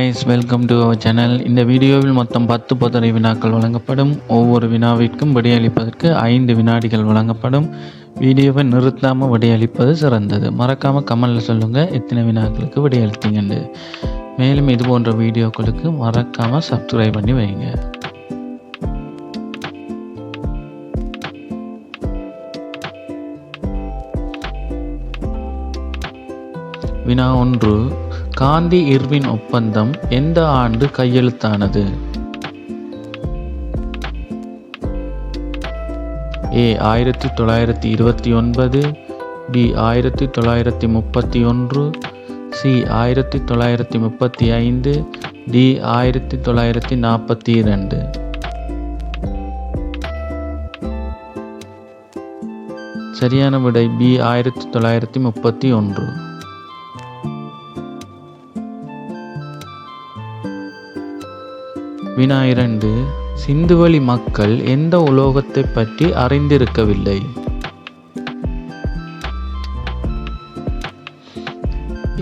Guys welcome to our channel இந்த வீடியோவில் மொத்தம் பத்து பொதரை வினாக்கள் வழங்கப்படும். ஒவ்வொரு வினாவிற்கும் விடையளிப்பதற்கு ஐந்து வினாடிகள் வழங்கப்படும். வீடியோவை நிறுத்தாமல் விடையளிப்பது சிறந்தது. மறக்காமல் கமெண்டில் சொல்லுங்கள் எத்தனை வினாக்களுக்கு விடையளித்தீங்கன்னு மேலும் இது போன்ற வீடியோக்களுக்கு மறக்காமல் சப்ஸ்கிரைப் பண்ணி வைங்க. வினா ஒன்று. காந்தி இர்வின் ஒப்பந்தம் எந்த ஆண்டு கையெழுத்தானது? ஏ ஆயிரத்தி தொள்ளாயிரத்தி இருபத்தி ஒன்பது பி ஆயிரத்தி தொள்ளாயிரத்தி முப்பத்தி ஒன்று சி ஆயிரத்தி தொள்ளாயிரத்தி முப்பத்தி ஐந்து டி ஆயிரத்தி தொள்ளாயிரத்தி நாற்பத்தி இரண்டு. சரியான விடை பி ஆயிரத்தி தொள்ளாயிரத்தி முப்பத்தி ஒன்று. வினா இரண்டு சிந்துவெளி மக்கள் எந்த உலோகத்தை பற்றி அறிந்திருக்கவில்லை.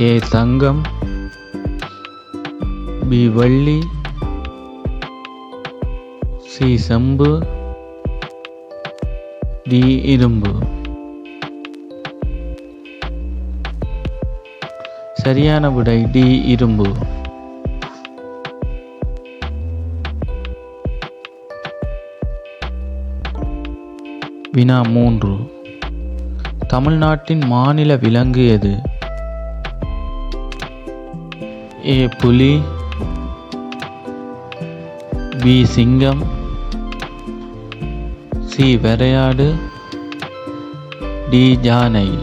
ஏ தங்கம் பி வள்ளி சி செம்பு டி இரும்பு. சரியான விடை டி இரும்பு. வினா மூன்று. தமிழ்நாட்டின் மாநில விலங்கு எது? ஏ புலி. பி சிங்கம். சி வெரையாடு. டி ஜானை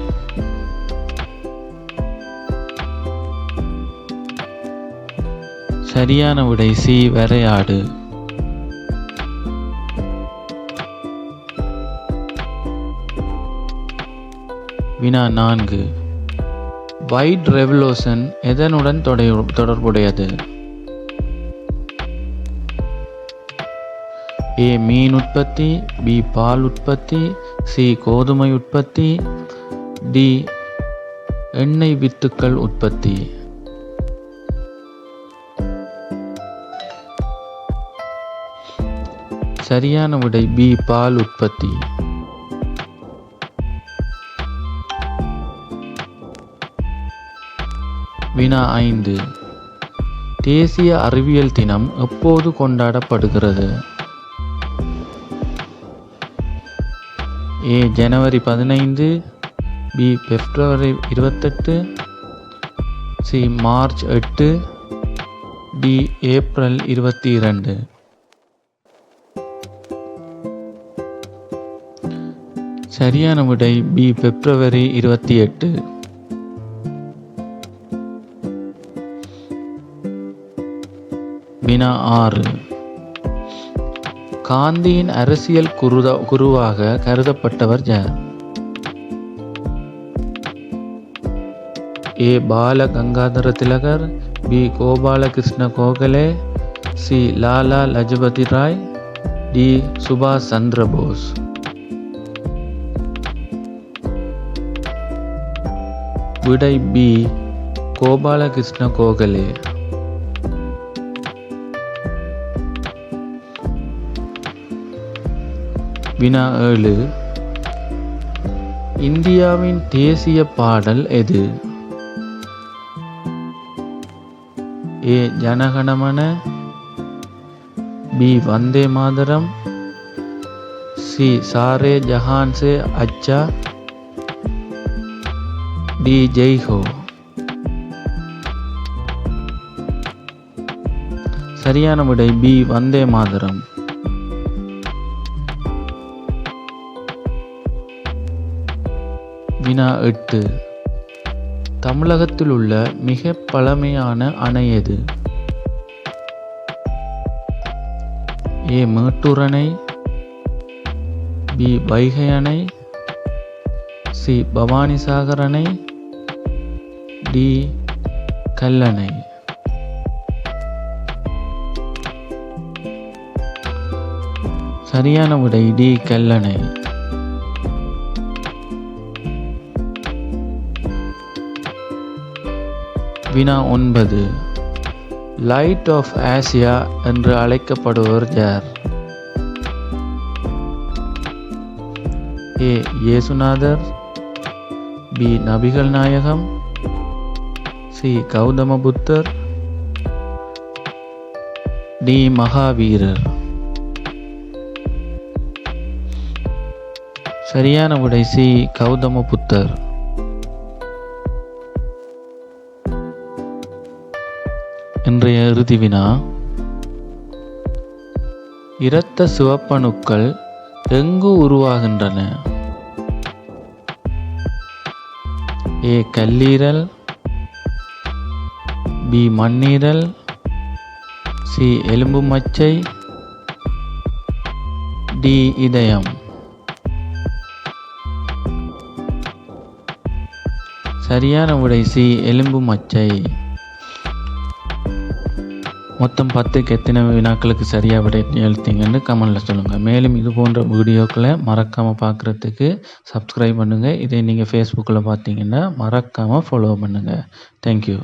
சரியான விடை சி வெரையாடு. வினா நான்கு. வைட் ரெவல்யூஷன் எதனுடன் தொடர்புடையது? ஏ மீன் உற்பத்தி பி பால் உற்பத்தி சி கோதுமை உற்பத்தி டி எண்ணெய் வித்துக்கள் உற்பத்தி. சரியான விடை பி பால் உற்பத்தி. வினா ஐந்து. தேசிய அறிவியல் தினம் எப்போது கொண்டாடப்படுகிறது? ஏ ஜனவரி பதினைந்து. பி பிப்ரவரி இருபத்தெட்டு. சி மார்ச் எட்டு. டி ஏப்ரல் இருபத்தி இரண்டு சரியான விடை பி பிப்ரவரி இருபத்தி எட்டு வினா ஆறு. காந்தியின் அரசியல் குருத குருவாக கருதப்பட்டவர் யார் A. Bal Gangadhar Tilak B. Gopalakrishna Gokhale C. Lala Lajpat Rai D. சுபாஷ் சந்திர போஸ். விடை பி. கோபாலகிருஷ்ண கோகலே. வினா ஏழு. இந்தியாவின் தேசிய பாடல் எது? A. Janaganamana B. Vande Mataram. C. Saare Jahan Se Achha. D. Jai Ho. சரியான விடை பி. வந்தே மாதரம். வினா எட்டு. தமிழகத்தில் உள்ள மிக பழமையான அணை எது? ஏ. மேட்டூர் அணை பி. வைகை அணை சி. பவானிசாகர் அணை டி. கல்லணை சரியான விடை டி. கல்லணை வினா ஒன்பது. லைட் ஆஃப் ஆசியா என்று அழைக்கப்படுவர் யார்? ஏ இயேசுநாதர். பி நபிகள் நாயகம். சி கௌதம புத்தர் டி மகாவீரர். சரியான விடை சி. கௌதம புத்தர் இன்றைய இறுதி வினா. இரத்த சிவப்பணுக்கள் எங்கு உருவாகின்றன? ஏ. கல்லீரல் பி. மண்ணீரல் சி. எலும்பு மச்சை டி. இதயம். சரியான விடை சி. எலும்பு மச்சை. மொத்தம் பத்துக்கு எத்தனை வினாக்களுக்கு சரியாக விடை எழுத்தீங்கன்னு கமெண்டில் சொல்லுங்கள் மேலும் இது போன்ற வீடியோக்களை மறக்காமல் பார்க்குறதுக்கு சப்ஸ்கிரைப் பண்ணுங்கள் இதே நீங்கள் ஃபேஸ்புக்கில் பார்த்தீங்கன்னா மறக்காமல் ஃபாலோ பண்ணுங்கள் தேங்க்யூ